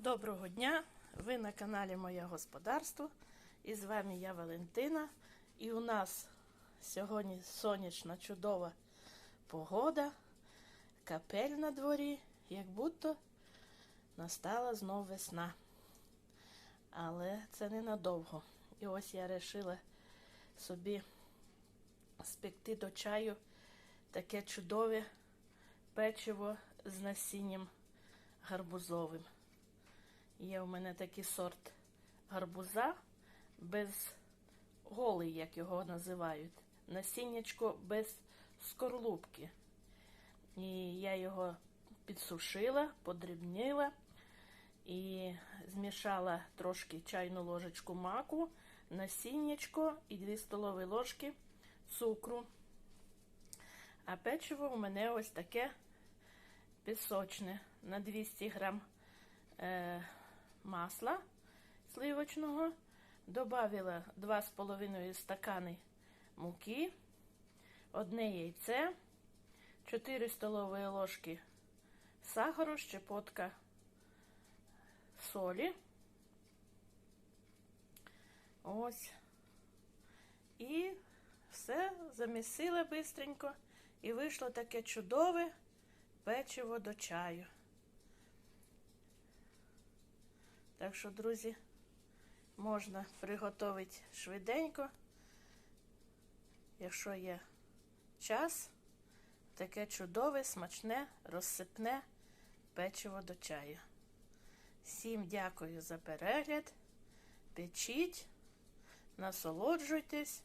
Доброго дня! Ви на каналі Моє Господарство. І з вами я Валентина. І у нас сьогодні сонячна чудова погода, капель на дворі, як будто настала знов весна. Але це ненадовго. І ось я вирішила собі спекти до чаю таке чудове печиво з насінням гарбузовим. Є у мене такий сорт гарбуза без голий, як його називають. Насіннячко без скорлупки. І я його підсушила, подрібнила і змішала трошки чайну ложечку маку, насіннячко і 2 столові ложки цукру. А печиво у мене ось таке пісочне на 200 грам е, масла сливочного. Добавила 2,5 стакани муки, одне яйце, 4 столові ложки сахару, щепотка солі. Ось. І все замісила бистренько. І вийшло таке чудове печиво до чаю. Так що, друзі, можна приготувати швиденько, якщо є час, таке чудове, смачне, розсипне печиво до чаю. Всім дякую за перегляд. Печіть, насолоджуйтесь.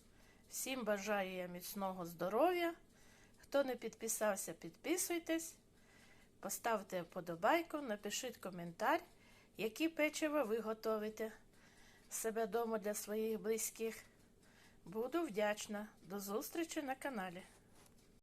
Всім бажаю я міцного здоров'я. Хто не підписався, підписуйтесь. Поставте вподобайку, напишіть коментар, які печива ви готовите себе дому для своїх близьких. Буду вдячна. До зустрічі на каналі.